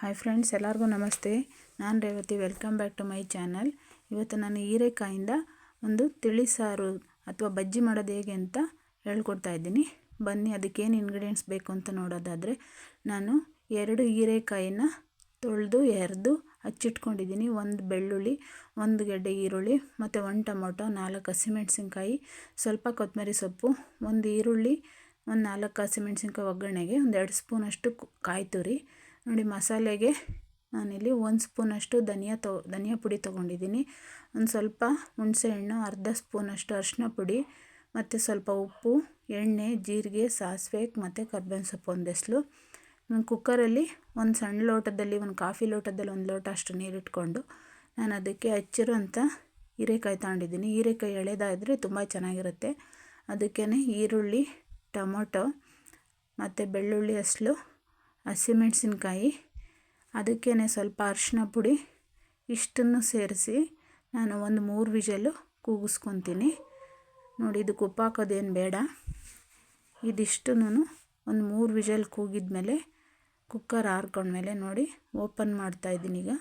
Hi friends ಎಲ್ಲರಿಗೂ ನಮಸ್ತೆ. ನಾನು Revathi welcome back to my channel ಇವತ್ತು ನಾನು ಹೀರೆಕಾಯಿಂದ ಒಂದು ತಿಳಿ ಸಾರು ಅಥವಾ ಬಜ್ಜಿ ಮಾಡೋದು ಹೇಗೆ ಅಂತ ಹೇಳ್ಕೊಡ್ತಾ ಇದ್ದೀನಿ. ಬನ್ನಿ, ಅದಕ್ಕೇನು ಇಂಗ್ರೀಡಿಯೆಂಟ್ಸ್ ಬೇಕು ಅಂತ ನೋಡೋದಾದರೆ, ನಾನು ಎರಡು ಹೀರೆಕಾಯಿನ ತೊಳೆದು, ಎರೆದು ಹಚ್ಚಿಟ್ಕೊಂಡಿದ್ದೀನಿ. ಒಂದು ಬೆಳ್ಳುಳ್ಳಿ, ಒಂದು ಗೆಡ್ಡೆ ಈರುಳ್ಳಿ, ಮತ್ತು ಒಂದು ಟೊಮೊಟೊ, ನಾಲ್ಕು ಹಸಿಮೆಣಸಿನ್ಕಾಯಿ, ಸ್ವಲ್ಪ ಕೊತ್ತಂಬರಿ ಸೊಪ್ಪು, ಒಂದು ಈರುಳ್ಳಿ, ಒಂದು ನಾಲ್ಕು ಹಸಿಮೆಣ್ಸಿನ್ಕಾಯಿ ಒಗ್ಗರಣೆಗೆ, ಒಂದು ಎರಡು ಸ್ಪೂನಷ್ಟು ಕಾಯಿ ತುರಿ ನೋಡಿ ಮಸಾಲೆಗೆ ನಾನಿಲ್ಲಿ ಒಂದು ಸ್ಪೂನಷ್ಟು ಧನಿಯಾ ತೊ, ಧನಿಯಾ ಪುಡಿ ತೊಗೊಂಡಿದ್ದೀನಿ. ಒಂದು ಸ್ವಲ್ಪ ಹುಣಸೆಹಣ್ಣು ಅರ್ಧ ಸ್ಪೂನಷ್ಟು ಅರಿಶಿನ ಪುಡಿ, ಮತ್ತು ಸ್ವಲ್ಪ ಉಪ್ಪು, ಎಣ್ಣೆ, ಜೀರಿಗೆ, ಸಾಸಿವೆ, ಮತ್ತು ಕರ್ಬೇವಿನ ಸೊಪ್ಪು ಒಂದೆಸಲು. ಕುಕ್ಕರಲ್ಲಿ ಒಂದು ಸಣ್ಣ ಲೋಟದಲ್ಲಿ, ಒಂದು ಕಾಫಿ ಲೋಟದಲ್ಲಿ ಒಂದು ಲೋಟ ಅಷ್ಟು ನೀರಿಟ್ಕೊಂಡು ನಾನು ಅದಕ್ಕೆ ಹಚ್ಚಿರೋಂಥ ಹೀರೆಕಾಯಿ ತಗೊಂಡಿದ್ದೀನಿ. ಹೀರೆಕಾಯಿ ಎಳೆದಾದರೆ ತುಂಬ ಚೆನ್ನಾಗಿರುತ್ತೆ. ಅದಕ್ಕೇ ಈರುಳ್ಳಿ, ಟೊಮೊಟೊ, ಮತ್ತು ಬೆಳ್ಳುಳ್ಳಿ ಅಸಲು ಹಸಿಮೆಣಸಿನ್ಕಾಯಿ ಅದಕ್ಕೇ ಸ್ವಲ್ಪ ಅರಿಶಿನ ಪುಡಿ, ಇಷ್ಟನ್ನು ಸೇರಿಸಿ ನಾನು ಒಂದು ಮೂರು ವಿಜಲು ಕೂಗಿಸ್ಕೊತೀನಿ. ನೋಡಿ, ಇದಕ್ಕೆ ಉಪ್ಪು ಹಾಕೋದೇನು ಬೇಡ. ಇದಿಷ್ಟನ್ನು ಒಂದು ಮೂರು ವಿಷಲ್ ಕೂಗಿದ್ಮೇಲೆ ಕುಕ್ಕರ್ ಹಾರ್ಕೊಂಡ್ಮೇಲೆ ನೋಡಿ, ಓಪನ್ ಮಾಡ್ತಾಯಿದ್ದೀನಿ ಈಗ.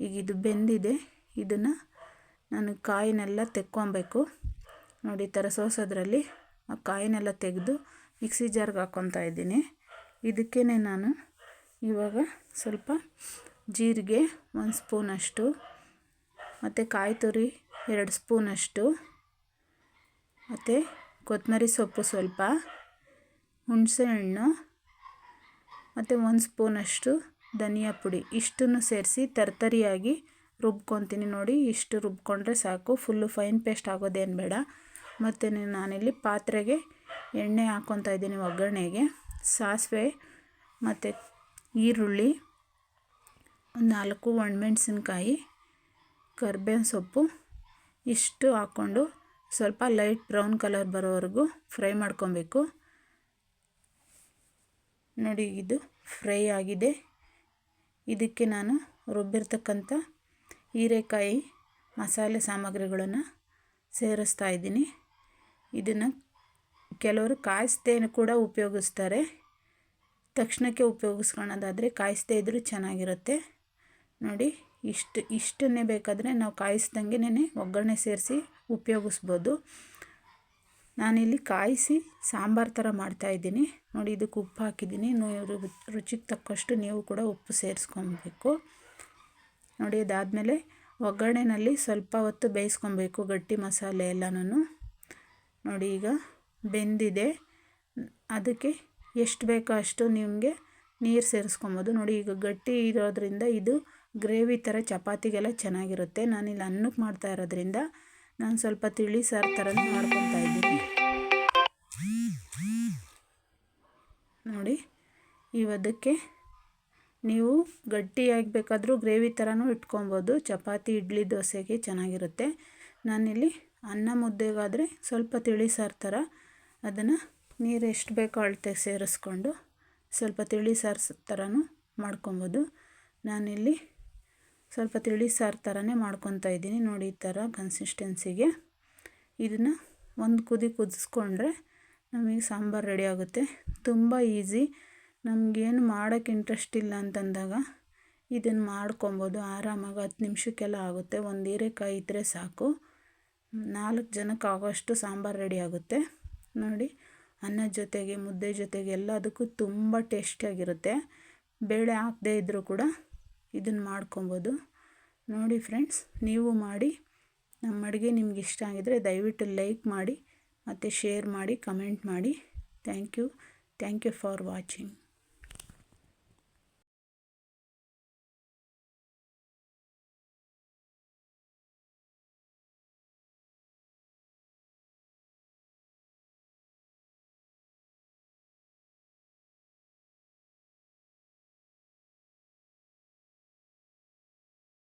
ಈಗ ಇದು ಬೆಂದಿದೆ. ಇದನ್ನು ನಾನು ಕಾಯಿನೆಲ್ಲ ತೆಕ್ಕೊಬೇಕು. ನೋಡಿ, ಈ ಥರ ಸೋಸೋದ್ರಲ್ಲಿ ಆ ಕಾಯಿನೆಲ್ಲ ತೆಗೆದು ಮಿಕ್ಸಿ ಜಾರ್ಗೆ ಹಾಕ್ಕೊತಾ ಇದ್ದೀನಿ. ಇದಕ್ಕೇ ನಾನು ಇವಾಗ ಸ್ವಲ್ಪ ಜೀರಿಗೆ ಒಂದು ಸ್ಪೂನಷ್ಟು ಮತ್ತು ಕಾಯಿ ತುರಿ ಎರಡು ಸ್ಪೂನಷ್ಟು ಮತ್ತು ಕೊತ್ತಂಬರಿ ಸೊಪ್ಪು ಸ್ವಲ್ಪ ಹುಣಸೆಹಣ್ಣು ಮತ್ತು ಒಂದು ಸ್ಪೂನಷ್ಟು ಧನಿಯಾ ಪುಡಿ. ಇಷ್ಟನ್ನು ಸೇರಿಸಿ ತರ್ತರಿಯಾಗಿ ರುಬ್ಕೊತೀನಿ ನೋಡಿ, ಇಷ್ಟು ರುಬ್ಕೊಂಡ್ರೆ ಸಾಕು. ಫುಲ್ಲು ಫೈನ್ ಪೇಸ್ಟ್ ಆಗೋದೇನು ಬೇಡ. ಮತ್ತು ನಾನಿಲ್ಲಿ ಪಾತ್ರೆಗೆ ಎಣ್ಣೆ ಹಾಕ್ಕೊತಾ ಇದ್ದೀನಿ ಒಗ್ಗರಣೆಗೆ. ಸಾಸಿವೆ ಮತ್ತು ಈರುಳ್ಳಿ, ನಾಲ್ಕು ಒಣಮೆಣ್ಸಿನ್ಕಾಯಿ, ಕರ್ಬೇವಿನ ಸೊಪ್ಪು, ಇಷ್ಟು ಹಾಕ್ಕೊಂಡು ಸ್ವಲ್ಪ ಲೈಟ್ ಬ್ರೌನ್ ಕಲರ್ ಬರೋವರೆಗೂ ಫ್ರೈ ಮಾಡ್ಕೊಬೇಕು. ನೋಡಿ, ಇದು ಫ್ರೈ ಆಗಿದೆ. ಇದಕ್ಕೆ ನಾನು ರುಬ್ಬಿರ್ತಕ್ಕಂಥ ಹೀರೆಕಾಯಿ ಮಸಾಲೆ ಸಾಮಗ್ರಿಗಳನ್ನು ಸೇರಿಸ್ತಾ ಇದ್ದೀನಿ. ಇದನ್ನು ಕೆಲವರು ಕಾಯಿಸ್ದೇನು ಕೂಡ ಉಪಯೋಗಿಸ್ತಾರೆ. ತಕ್ಷಣಕ್ಕೆ ಉಪಯೋಗಿಸ್ಕೊಳೋದಾದರೆ ಕಾಯಿಸ್ದೇ ಇದ್ದರೂ ಚೆನ್ನಾಗಿರುತ್ತೆ. ನೋಡಿ, ಇಷ್ಟು, ಇಷ್ಟನ್ನೇ ಬೇಕಾದರೆ ನಾವು ಕಾಯಿಸ್ದಂಗೆ ಒಗ್ಗರಣೆ ಸೇರಿಸಿ ಉಪಯೋಗಿಸ್ಬೋದು. ನಾನಿಲ್ಲಿ ಕಾಯಿಸಿ ಸಾಂಬಾರು ಥರ ಮಾಡ್ತಾಯಿದ್ದೀನಿ ನೋಡಿ, ಇದಕ್ಕೆ ಉಪ್ಪು ಹಾಕಿದ್ದೀನಿ. ರುಚಿಗೆ ತಕ್ಕಷ್ಟು ನೀವು ಕೂಡ ಉಪ್ಪು ಸೇರಿಸ್ಕೊಬೇಕು. ನೋಡಿ, ಅದಾದಮೇಲೆ ಒಗ್ಗರಣೆನಲ್ಲಿ ಸ್ವಲ್ಪ ಹೊತ್ತು ಬೇಯಿಸ್ಕೊಬೇಕು ಗಟ್ಟಿ ಮಸಾಲೆ ಎಲ್ಲನೂ ನೋಡಿ, ಈಗ ಬೆಂದಿದೆ. ಅದಕ್ಕೆ ಎಷ್ಟು ಬೇಕೋ ಅಷ್ಟು ನಿಮಗೆ ನೀರು ಸೇರಿಸ್ಕೊಬೋದು. ನೋಡಿ, ಈಗ ಗಟ್ಟಿ ಇರೋದ್ರಿಂದ ಇದು ಗ್ರೇವಿ ಥರ ಚಪಾತಿಗೆಲ್ಲ ಚೆನ್ನಾಗಿರುತ್ತೆ. ನಾನಿಲ್ಲಿ ಅನ್ನಕ್ಕೆ ಮಾಡ್ತಾ ಇರೋದ್ರಿಂದ ನಾನು ಸ್ವಲ್ಪ ತಿಳಿ ಸಾರು ಥರ ಮಾಡ್ಕೊತಾ ಇದ್ದೀನಿ. ನೋಡಿ, ಇವದಕ್ಕೆ ನೀವು ಗಟ್ಟಿಯಾಗಿ ಬೇಕಾದರೂ ಗ್ರೇವಿ ಥರನೂ ಇಟ್ಕೊಬೋದು. ಚಪಾತಿ, ಇಡ್ಲಿ, ದೋಸೆಗೆ ಚೆನ್ನಾಗಿರುತ್ತೆ. ನಾನಿಲ್ಲಿ ಅನ್ನ ಮುದ್ದೆಗಾದರೆ ಸ್ವಲ್ಪ ತಿಳಿ ಸಾರು ಥರ ಅದನ್ನು ನೀರು ಎಷ್ಟು ಬೇಕೋ ಅಳತೆ ಸೇರಿಸ್ಕೊಂಡು ಸ್ವಲ್ಪ ತಿಳಿ ಸಾರು ಥರನೂ ಮಾಡ್ಕೊಬೋದು. ನಾನಿಲ್ಲಿ ಸ್ವಲ್ಪ ತಿಳಿ ಸಾರು ಥರನೇ ಮಾಡ್ಕೊತಾ ಇದ್ದೀನಿ. ನೋಡಿ ಈ ಥರ ಕನ್ಸಿಸ್ಟೆನ್ಸಿಗೆ ಇದನ್ನು ಒಂದು ಕುದಿ ಕುದಿಸ್ಕೊಂಡ್ರೆ ನಮಗೆ ಸಾಂಬಾರು ರೆಡಿ ಆಗುತ್ತೆ. ತುಂಬ ಈಸಿ ನಮಗೇನು ಮಾಡೋಕ್ಕೆ ಇಂಟ್ರೆಸ್ಟ್ ಇಲ್ಲ ಅಂತಂದಾಗ ಇದನ್ನು ಮಾಡ್ಕೊಬೋದು. ಆರಾಮಾಗಿ ಹತ್ತು ನಿಮಿಷಕ್ಕೆಲ್ಲ ಆಗುತ್ತೆ. ಒಂದು ಹೀರೆಕಾಯಿ ಇದ್ದರೆ ಸಾಕು. ನಾಲ್ಕು ಜನಕ್ಕೆ ಆಗೋಷ್ಟು ಸಾಂಬಾರು ರೆಡಿ ಆಗುತ್ತೆ. ನೋಡಿ. ಅನ್ನದ ಜೊತೆಗೆ, ಮುದ್ದೆ ಜೊತೆಗೆ ಎಲ್ಲದಕ್ಕೂ ತುಂಬ ಟೇಸ್ಟಿಯಾಗಿರುತ್ತೆ ಬೇಳೆ ಹಾಕದೇ ಇದ್ದರೂ ಕೂಡ ಇದನ್ನು ಮಾಡ್ಕೊಬೋದು. ನೋಡಿ ಫ್ರೆಂಡ್ಸ್ ನೀವು ಮಾಡಿ. ನಮ್ಮ ಅಡುಗೆ ನಿಮ್ಗೆ ಇಷ್ಟ ಆಗಿದರೆ ದಯವಿಟ್ಟು ಲೈಕ್ ಮಾಡಿ, ಮತ್ತು ಶೇರ್ ಮಾಡಿ ಕಮೆಂಟ್ ಮಾಡಿ. Thank you thank you for watching